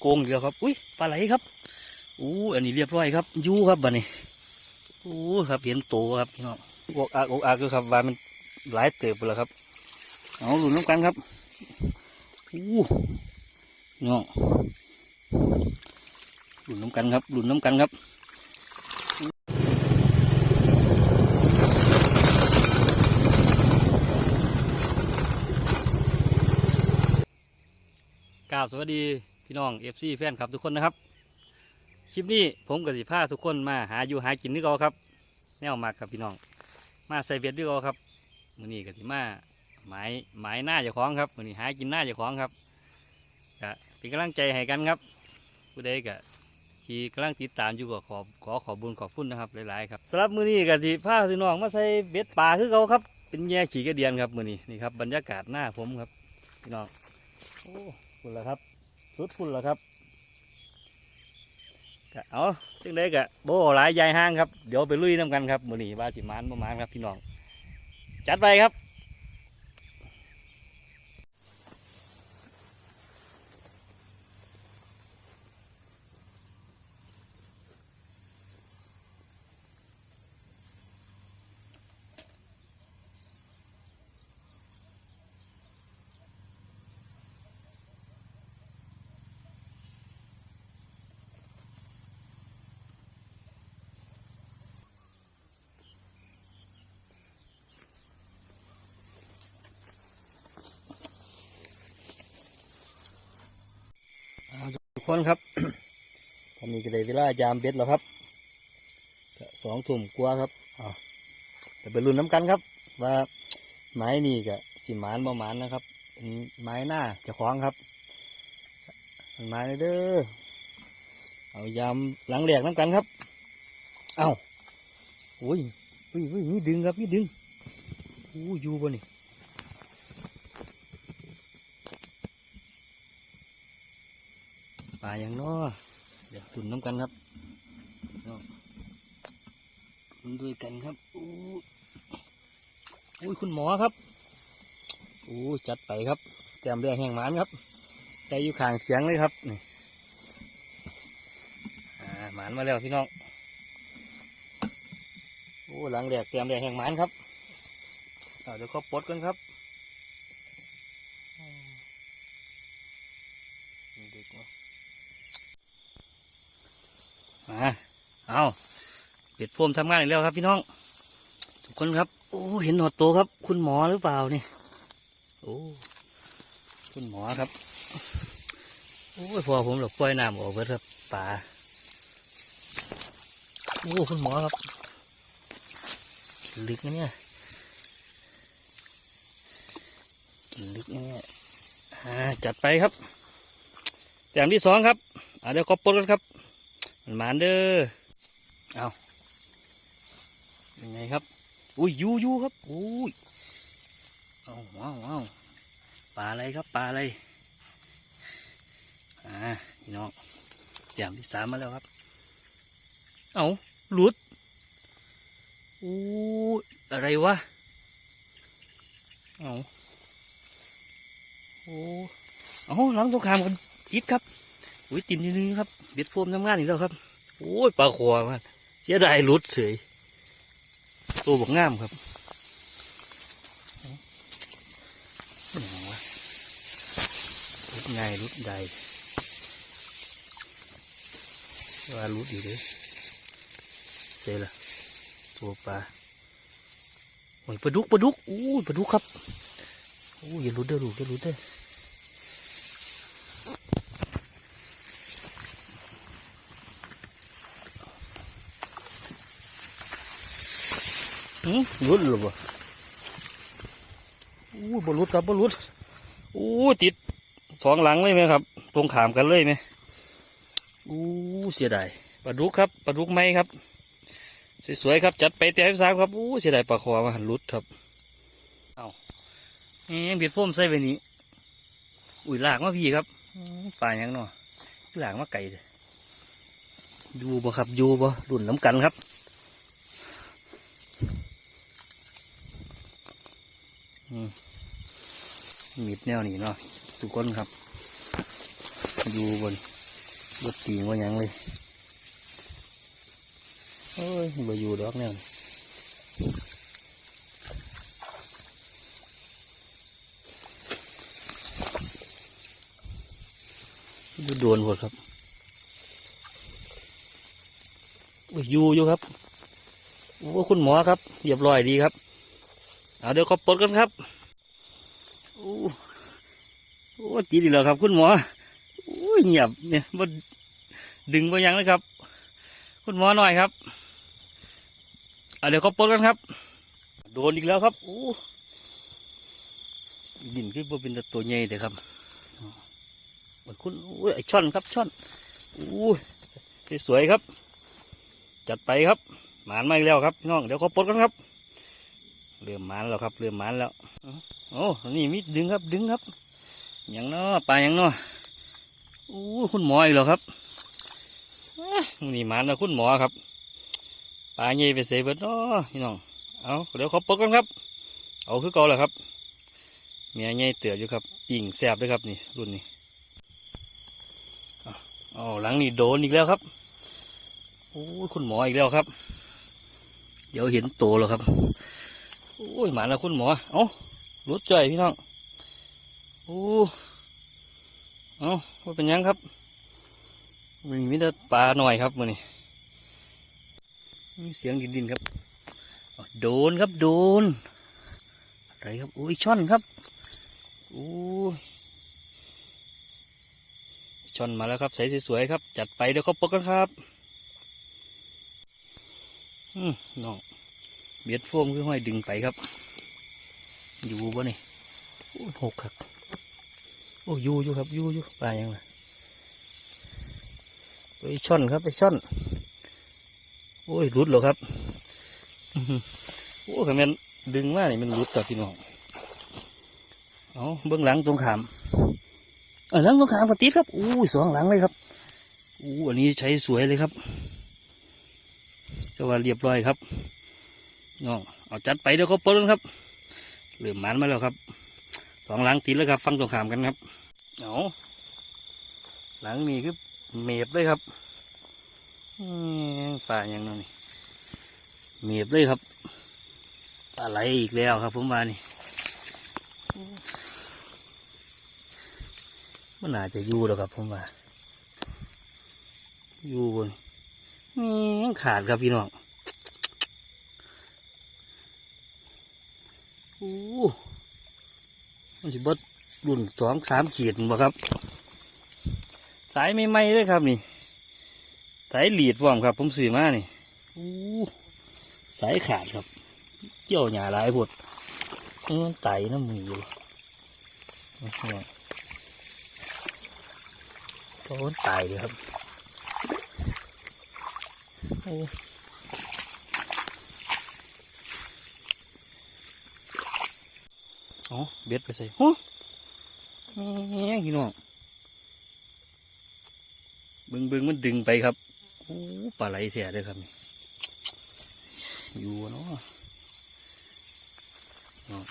โกงเดียวครับ อุ้ยปลาไหลครับอู้อันนี้เรียบร้อยครับยู่ครับบัดนี้อู้ครับเห็นโตครับพี่น้องอกอักอกอักอยู่ครับว่ามันหลายเติบไปแล้วครับเอาหลุนน้ำกันครับอู้น้องหลุนน้ำกันครับหลุนน้ำกันครับกล่าวสวัสดี พี่น้องเอฟซีแฟนครับทุกคนนะครับ คลิปนี้ผมกับสิพาทุกคนมาหาอยู่หากินด้วยกันครับ แนวมากครับพี่น้อง มาใส่เบ็ดด้วยกันครับมือนี้กับสิมาหมายหมายหน้าเจ้าของครับมือนี้หากินหน้าเจ้าของครับก็เป็นกำลังใจให้กันครับผู้ใดก็ที่กำลังติดตามอยู่ก็ขอขอขอบุญขอบคุณนะครับหลายๆครับสำหรับมือนี้ก็สิพาพี่น้องมาใส่เบ็ดปลาคือเขาครับเป็นแย่ขี่กระเดียนครับมือนี้นี่ครับบรรยากาศหน้าผมครับพี่น้องโอ้พุ่นละครับ สุดพุ่นละครับกะเอาจึงได้กะโบหลายยายห้างครับ เดี๋ยวไปลุยน้ำกันครับมือนี้ว่าสิมานประมาณครับพี่น้อง จัดไปครับ ทุกคนครับตอนนี้ก็ได้เวลายามเบ็ดแล้วครับสองทุ่มกว่าครับเอาเดี๋ยวไปลุ้นน้ำกันครับ ว่าไม้นี่ก็สิหมานบ่หมานนะครับเป็นไม้หน้าจะคล้องครับมันไม้เด้อเอายามหลังแหลกน้ำกันครับ เอาโอ้ยเฮ้ยเฮ้ยนี่ดึงครับนี่ดึงโอ้ยอยู่บ่นี่าอย่างน้อเดี๋ยวตุ่นน้ำกันครับตุ่นด้วยกันครับอู้อุ้ยคุณหมอครับอู้จัดไปครับแจมแดงแห้งหมานครับใจอยู่ข้างเสียงเลยครับนี่หมานมาแล้วพี่น้องโอ้หลังแดกแจมแดงแห้งหมานครับเอาเดี๋ยวเขาปลดกันครับอืมดึกเนาะ มาเอาเป็ดโฟมทำงานอีกแล้วครับพี่น้อง ทุกคนครับ โอ้เห็นหนอดโตครับ คุณหมอหรือเปล่านี่โอ้คุณหมอครับโอ้พอผมหลบปล่อยน้ำออกไปครับป่าโอ้คุณหมอครับลึกนะเนี่ยลึกนะเนี่ยจัดไปครับแต้มที่สองครับอ่าเดี๋ยวขอปลดกันครับ มันมานเด้อเอายังไงครับ อุ้ยยูยูครับอุ้ยเอาว้าวว้าวปลาอะไรครับปลาอะไรอ่าพี่น้องอย่างที่สามมาแล้วครับ เอาหลุดอู้อะไรวะเอาโอ้เอาหลังตรงขามกันอิดครับ อุ้ยตินนิดนึงครับเบ็ดโฟมทำงานอีกแล้วครับโอ้ยปลาขวมันเสียดายหลุดเฉยตัวบกงามครับเป็นหยังวะหลุดง่ายหลุดใดว่าหลุดอยู่เลยเจ๊ละตัวปลาโอ้ยปลาดุกปลาดุกอู้ยปลาดุกครับอู้ยอย่าหลุดเด้อลูกอย่าหลุดเด้อ รุดหรือเปล่าอู้บรุดครับบรุดอู้ติดสองหลังเลยไหมครับ ตรงขามกันเลยไหมอู้เสียดายปลาดุกครับปลาดุกไหมครับ สวยๆครับ จัดไปเตะสามครับอู้เสียดายปลาคอมาหันรุดครับเอาเอ๊ะเบียดโฟมใส่ไปนี้อุ้ยหลากมาพี่ครับปลาหยังเนาะหลากมาไก่เลยอยู่บ่ครับอยู่บ่รุ่นน้ำกันครับ มีดแนวนี้เนาะทุกคนครับอยู่บนบดตีว่ายังเลยโอ้ยบ่อยู่ดอกแนวนี้ดูโดนหมดครับอยู่อยู่ครับโอ้คุณหมอครับเรียบร้อยดีครับ เอาเดี๋ยวขอปลดกันครับโอ้โอ้จีดีแล้วครับ คุณหมอโอ้ยเงียบเนี่ยบ่ดึงไปยังเลยครับ คุณหมอหน่อยครับเอาเดี๋ยวขอปลดกันครับ โดนอีกแล้วครับโอ้ดินคือบ่เป็นตัวใหญ่เด้อครับโอ้ยคุณโอ้ยไอช่อนครับช่อนโอ้ยสวยครับ จัดไปครับหมานมาอีกแล้วครับน้องเดี๋ยวขอปลดกันครับ เริ่มมานแล้วครับ เริ่มมานแล้วโอ้นี่มีดึงครับดึงครับอย่างเนาะปลาอย่างเนาะโอ้คุณหมออีกแล้วครับนี่มานแล้วคุณหมอครับปลาใหญ่ไปเสียเบิดเนาะพี่น้องเอาเดี๋ยวเขอปลดกันครับ เอาคือเก่าแหละครับเมียใหญ่เตืออยู่ครับปิ่งแสบด้วยครับนี่รุ่นนี้เอาเอหลังนี่โดนอีกแล้วครับโอ้คุณหมออีกแล้วครับ เดี๋ยวเห็นโตแล้วครับ โอ้ยหมาแล้วคุณหมอ เอารุดจ่อยพี่น้อง โอ้ เอาว่าเป็นยังครับมันมีแต่ปลาหน่อยครับมันนี่มีเสียงดินดินครับ โดนครับโดน อะไรครับโอ้ยช่อนครับโอ้ยช่อนมาแล้วครับใสสวยๆครับ จัดไปเดี๋ยวเขาปกกันครับ อืมน้อง เบียดโฟมคือห้อยดึงไปครับ อยู่บ่นี่ยหกครับโอ้ยอยู่อยู่ครับยู่อยู่ปลายังไงไปช่อนครับไปช่อน โอ้ยรุดเหรอครับโอ้ยคำนั้นดึงมานี่มันรุดต่อพี่น้องเอาเบื้องหลังตรงขามเออหลังตรงขามกระติดครับอู้ยสองหลังเลยครับอู้อันนี้ใช้สวยเลยครับจะว่าเรียบร้อยครับ น้องเอาจัดไปเดี๋ยวเขาปลดครับเหลือมมันมาแล้วครับสองหลังติดแล้วครับ ฟังตรงขามกันครับเอาหลังนี้คือเมบเลยครับปลาอย่างนั้นนี่เมบเลยครับปลาไหลอีกแล้วครับผมว่านี่มันอาจจะอยู่แล้วครับผมว่าอยู่บนนี่ขาดครับพี่น้อง โอ้มันสิบดรุ่นสองสามขีดบ่ครับ สายไม่ไหมเลยครับนี่ สายหลีดว่อมครับ ผมซื้อมานี่โอ้สายขาดครับ เกี่ยวหยาหลายผดเออมันไตน้ำมืออยู่นี่ครับก็มันตายเลยครับ อ้เอาเบ็ดไปใส่หูแง่พี่น้องเบึงเบึงมันดึงไปครับโอ้ปลาไหลเสียเลยครับนี่อยู่เนาะเนาะ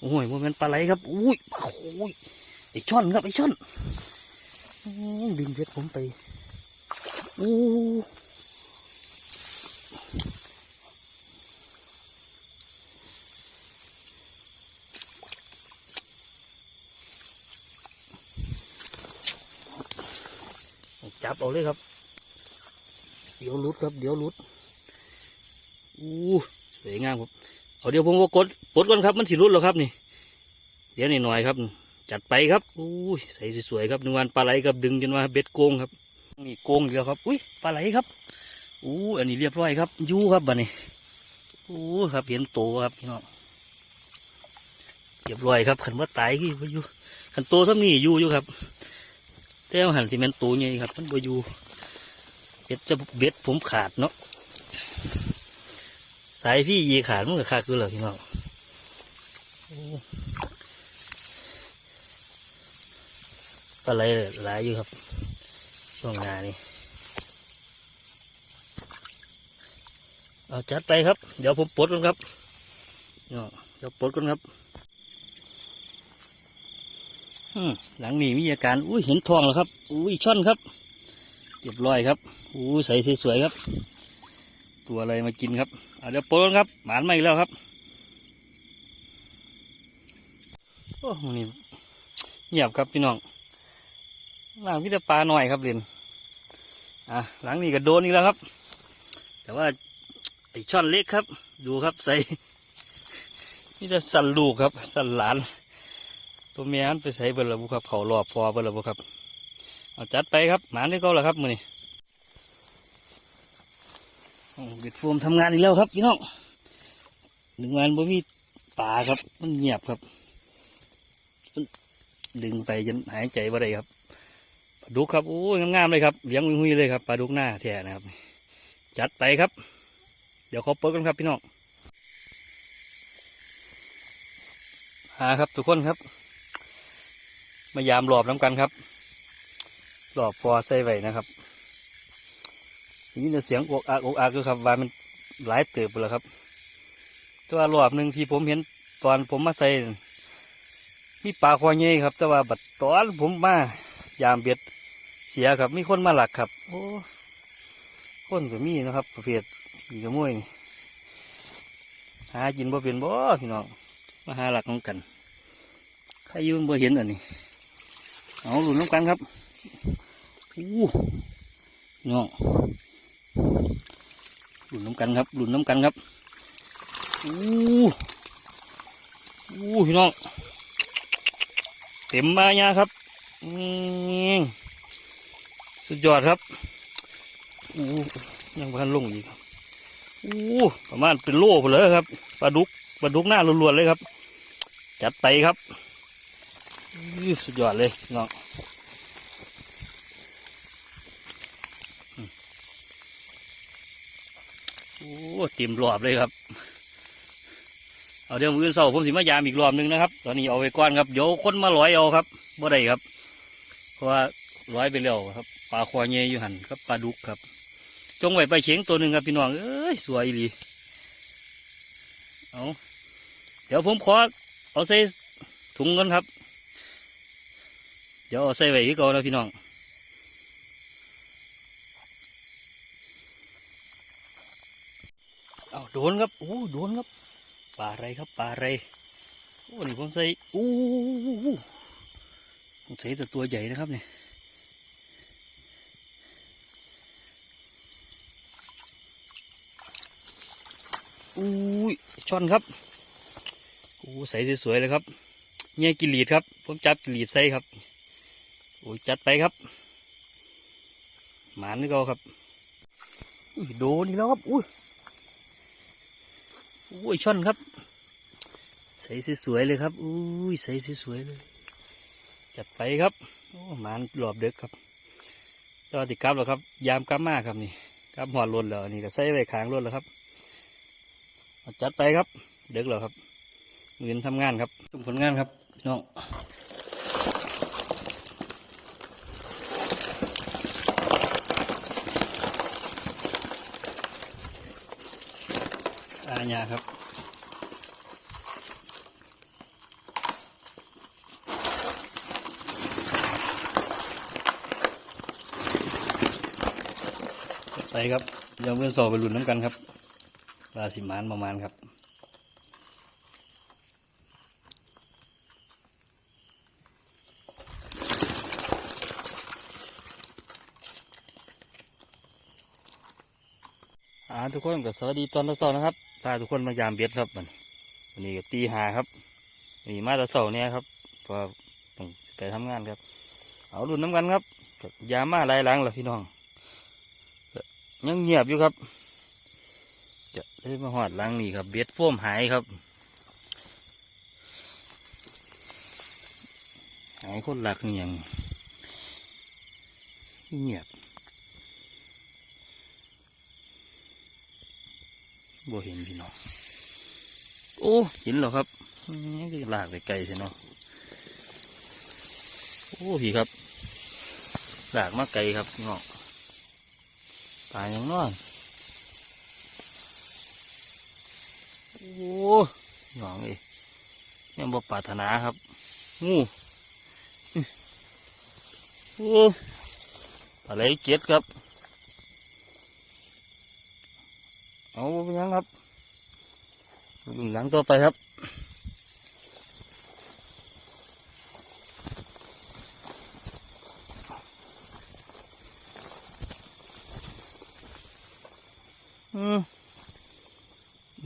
โอ้ยมันเป็นปลาไหลครับอุ้ยโอ้ยไอช่อนครับไอช่อนอืมดึงเพชรผมไปอู้ จับเอาเลยครับ เดี๋ยวหลุดครับ เดี๋ยวหลุดอู้สวยงามครับเอาเดี๋ยวผมก็กดปดก่อนครับมันสิหลุดแล้วครับนี่ เดี๋ยวนี่หน่อยครับ จัดไปครับอู้ใส่สวยๆครับหนึ่งวันปลาไหลครับดึงจนว่าเบ็ดโกงครับ นี่โกงเดียวครับอุ้ยปลาไหลครับอู้อันนี้เรียบร้อยครับยูครับบัดนี้อู้ครับเห็นโตครับพี่น้องเรียบร้อยครับขันว่าตายที่อยู่ขันโตทั้งนี้อยู่อยู่ครับ แต่หันซีเมนโตไงครับ มันบอยู่เบ็ดจะเบ็ดผมขาดเนาะสายพี่ยีขาดมันก็ขาดคือเหรอพี่น้องปลาไหลหลายอยู่ครับช่วงนานี่เอาจัดไปครับ เดี๋ยวผมปลดกันครับเนาะเดี๋ยวปลดกันครับ หลังนี้มีอาการ อุ้ยเห็นทองแล้วครับ อุ้ยช่อนครับเรียบร้อยครับอุ้ยใสสวยๆครับ ตัวอะไรมากินครับเเดี๋ยวโปนครับ หมานมาอีกแล้วครับโอ้มันนี่เงียบครับพี่น้องหลังพี่จะปลาหน่อยครับเรียนอะหลังนี้ก็โดนอีกแล้วครับ แต่ว่าไอช่อนเล็กครับ ดูครับใส่นี่จะสั่นลูกครับ สั่นหลาน ตัวเมียมันไปใส่เบอร์ระบุครับเขารอบพอเบอร์ระบุครับเอาจัดไปครับหมาได้ก็แล้วครับมือนี้โอ้เบ็ดโฟมทำงานอีกแล้วครับพี่น้องหนึ่งวันบ่มีป่าครับ มันเงียบครับดึงไปจนหายใจบ่ได้ครับปลาดุกครับโอ้ยงามๆเลยครับเลี้ยงหุยๆเลยครับปลาดุกหน้าแท้นะครับ จัดไปครับ เดี๋ยวขอเปิดกันครับพี่น้องหาครับทุกคนครับ มายามหลอบน้ำกันครับ หลอบฟอใส่ไว้นะครับนี่จะเสียงอกอักอกอักคือครับว่ามันหลายเติบไปแล้วครับแต่ว่ารอบหนึ่งที่ผมเห็นตอนผมมาใส่มีปลาคอเงี้ยครับ แต่ว่าบัดตอนผมมายามเบ็ดเสียครับ มีคนมาหลักครับ โอ้คนก็มีนะครับ ประเภทขี่ขโมยนี่หากินบ่เป็นบ่พี่น้องมาหาหลักของกันใครยืนบ่เห็นอันนี้ เอาหลุนน้ำกันครับอู้น้องหลุนน้ำกันครับหลุนน้ำกันครับอู้อู้พี่น้องเต็มมาเนี่ยครับสุดยอดครับอู้ยังพันลงอีกครับอู้ประมาณเป็นโลไปเลยครับปลาดุกปลาดุกหน้าล้วนๆเลยครับ จัดไปครับ สุดยอดเลยน้องโอ้เต็มรอบเลยครับ เอาเดี๋ยวมืออนเสาผมสิมายามอีกรอบหนึงนะครับ ตอนนี้เอาไว้ก่อนครับเดี๋ยวคนมาร้อยเอาครับบ่ได้ครับ เพราะว่าร้อยไปแล้วครับปลาคอเงยอยู่หันครับปลาดุกครับ จงไว้ไปเฉียงตัวหนึ่งครับพี่น้องเอ้ยสวยดีเอาเดี๋ยวผมขอเอาใส่ถุงก่อนครับ เดี๋ยวเอาใส่ไว้ก่อนนะพี่น้องเอาโดนครับโอ้โดนครับปลาอะไรครับปลาอะไรโอ้นี่ผมใส่โอ้ผมใส่แต่ตัวใหญ่นะครับเนี่ยอุ้ยช่อนครับโอ้ใส่สวยๆเลยครับเนี่ยกิลีดครับ ผมจับกิลีดใส่ครับ อ้ยจัดไปครับ หมานี่ก็ครับอุ้ยโดนอีกแล้วครับอุ้ยอุ้ยช่อนครับ ใสสวยๆเลยครับอุ้ยใสสวยๆเลย จัดไปครับโอ้หมานหลอบเด็กครับตอนติดกับแล้วครับ ยามกับมากครับนี่กับหัวรถแล้วนี่ก็ใส่ไว้ขางรถแล้วครับจัดไปครับ เด็กแล้วครับเงินทำงานครับชมผลงานครับน้อง อาญาครับไปครับเดี๋ยวเพื่อนสอบไปหลุนน้ำกันครับราสิมานประมาณครับอ่าทุกคนก็สวัสดีตอนเช้านะครับ พาทุกคนมายามเบ็ดครับวันนี้วันนี้ก็ตีหาครับวันนี่มาตะเช้าเนี่ยครับพอต้องไปทำงานครับ เอารุ่นน้ำกันครับก็ยามาหลายหลังแล้วพี่น้องยังเงียบอยู่ครับ จะได้มาหอดหลังนี่ครับ เบ็ดโฟมหายครับหายคนหลักนี่ยังเงียบ บ่เห็นพี่น้อง โอ้เห็นแล้วครับนี่คือลากไปไกลใช่เนาะโอ้พี่ครับลากมาไกลครับพี่น้องตายยังนอนโอ้หนองเอ้ยยังบ่ปรารถนาครับ งูโอ้อะไรเก็ดครับ เอาไปยังครับหลังต่อไปครับอืม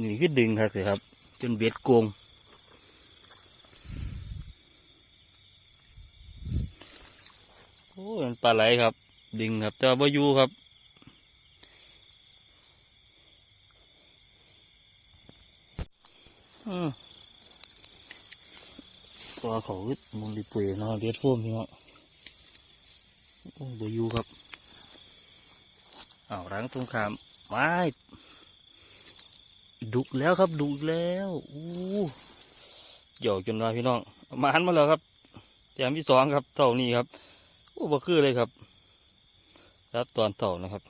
นี่คือดึงครับสิครับ จนเบ็ดโกงโอ้ยมันปลาไหลครับ ดึงครับแต่ว่าอยู่ครับ อืม ตัวเขาอึดมันรีปุยเนาะเลียดโฟมพี่เนาะโอ้บอยู่ครับอ้าวรังตรงขามไม้ดุกแล้วครับดุกแล้วอู้หยอกจนว่าพี่น้องมาหันมาแล้วครับแต้มที่สองครับเท่านี้ครับโอ้บ่คือเลยครับรับตอนเท่านะครับ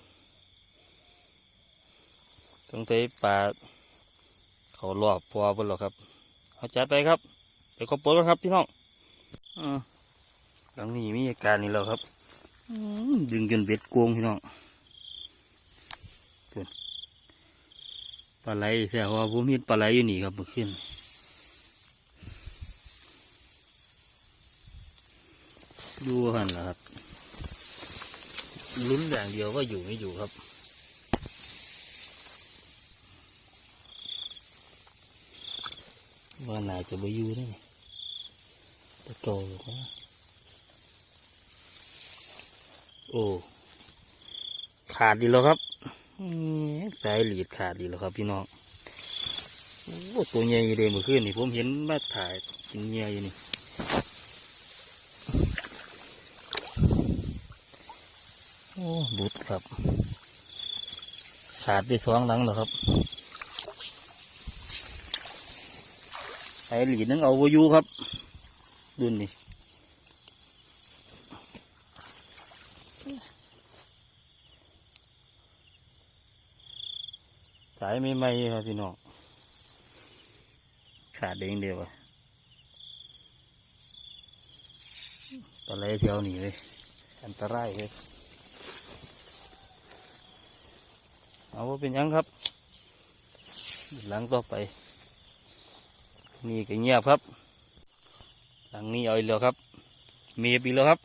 ต้องใช้ปลา เขารอบพอบนหรอครับเอาจัดไปครับไปขอบปนกันครับพี่น้องอหลังนี้มีอาการนี่แล้วครับดึงจนเบ็ดโกงพี่น้องปลาไหลแต่ว่าผมเห็นปลาไหลอยู่นี่ครับเมื่อคืนดูหันละครับลุ้นอย่างเดียวว่าอยู่ไม่อยู่ครับ ว่าน่าจะไปอยู่ได้ไงตะโตหรือว่าโอ้ขาดดีแล้วครับสายหลีดขาดดีแล้วครับพี่น้องโอ้ตัวใหญ่เลยเมื่อคืนนี่ผมเห็นมาถ่ายกินเงี้ยยี่นี่โอ้บุดครับ ขาดไปสองหลังแล้วครับ ไอ้หลีดนึงเอาวอยู่ครับดุนนี่สายไม่ไหมครับพี่น้องขาดเองเดียวอะปลาไหลแถวหนีเลยอันตรายเลยเอาว่าเป็นยังครับ หลังต่อไป นี่ก็เงียบครับ หลังนี้เอาอีกแล้วครับ มีอีกแล้วครับ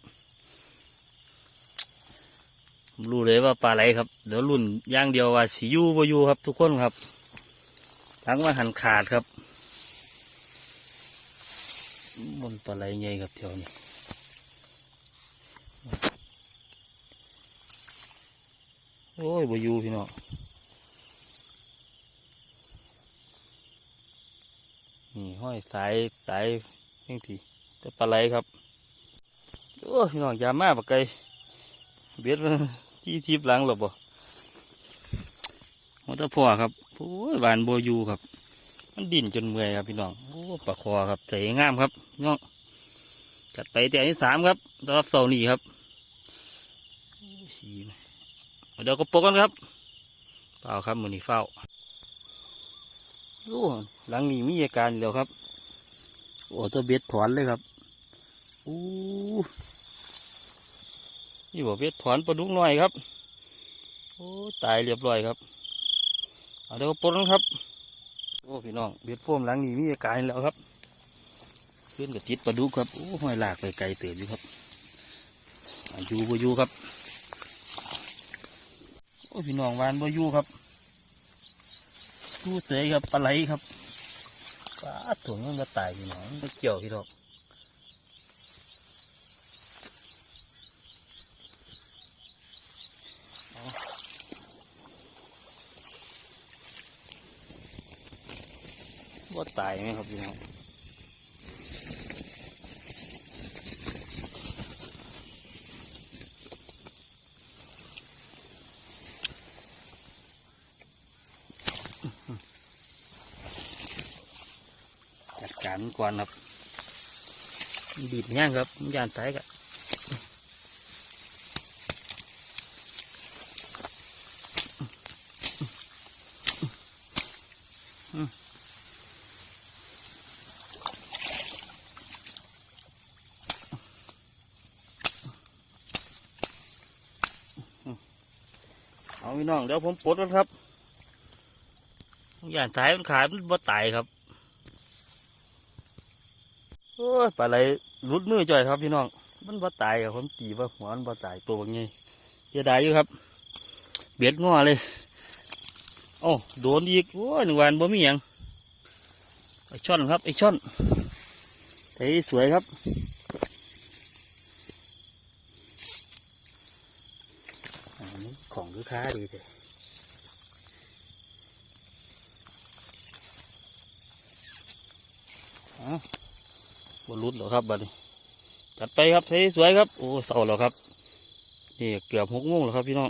รู้เลยว่าปลาไหลครับ เดี๋ยวรุ่นย่างเดียวว่าสียูบอยูครับ ทุกคนครับ ทั้งว่าหันขาดครับบนปลาไหลใหญ่ครับแถวนี้โอ้ยบอยูพี่น้อง นี่ห้อยสายสายยังทีแต่ปลาไหลครับโอ้พี่น้องยามาปะไกเบ็ดมันจี้ทิพย์หลังหรอบ่มอเตอร์พ่อครับโอ้ยบานโบยูครับ มันดิ่นจนเมื่อยครับพี่น้องโอ้ปลาคอครับใจงามครับน้องกัดไปแต่ที่สามครับสำหรับเสาร์นี้ครับโอ้ยสีเดี๋ยวก็ปกกันครับเปล่าครับมือนี้เฝ้า โอ้หลังนี้มีอาการแล้วครับ โอ้ตัวเบ็ดถอนเลยครับอู้นี่บอกเบ็ดถอนปลาดุกหน่อยครับ โอ้ตายเรียบร้อยครับเอาเดี๋ยวปลดแล้วครับ โอ้พี่น้องเบ็ดโฟมหลังนี้มีอาการแล้วครับขึ้นกับติดปลาดุกครับโอ้ห้อยลากไปไกลเติบอยู่ครับอยูบ่อยู่ครับ โอ้พี่น้องวานบ่อยู่ครับ ตู้เตยครับปลาไหลครับปลาถุงมันก็ตายอยู่หนองมันก็เกี่ยวที่ดอกว่าตายไหมครับพี่น้อง จัดการก่อนครับดีบแง่ครับยานไตกับเอาพี่น้องเดี๋ยวผมปลดแล้วครับ อย่างตายมันขายมันบ่ตายครับโอ้ยปลาไหลหลุดมือจ่อยครับพี่น้อง มันบ่ตายครับผมตีว่าหัวมันบ่ตายตัวแบบนี้เสียดายอยู่ครับ เบ็ดง้อเลยโอ้โดนอีกโอ้ยหนึ่งวันบ่มีหยังไอช่อนครับไอช่อนไอสวยครับของลูกค้าดีเลยอ้าว บรุดเหรอครับบัดนี้จัดไปครับใช้สวยครับ โอ้เสาหรอครับนี่เกือบหกโมงแล้วครับพี่น้อง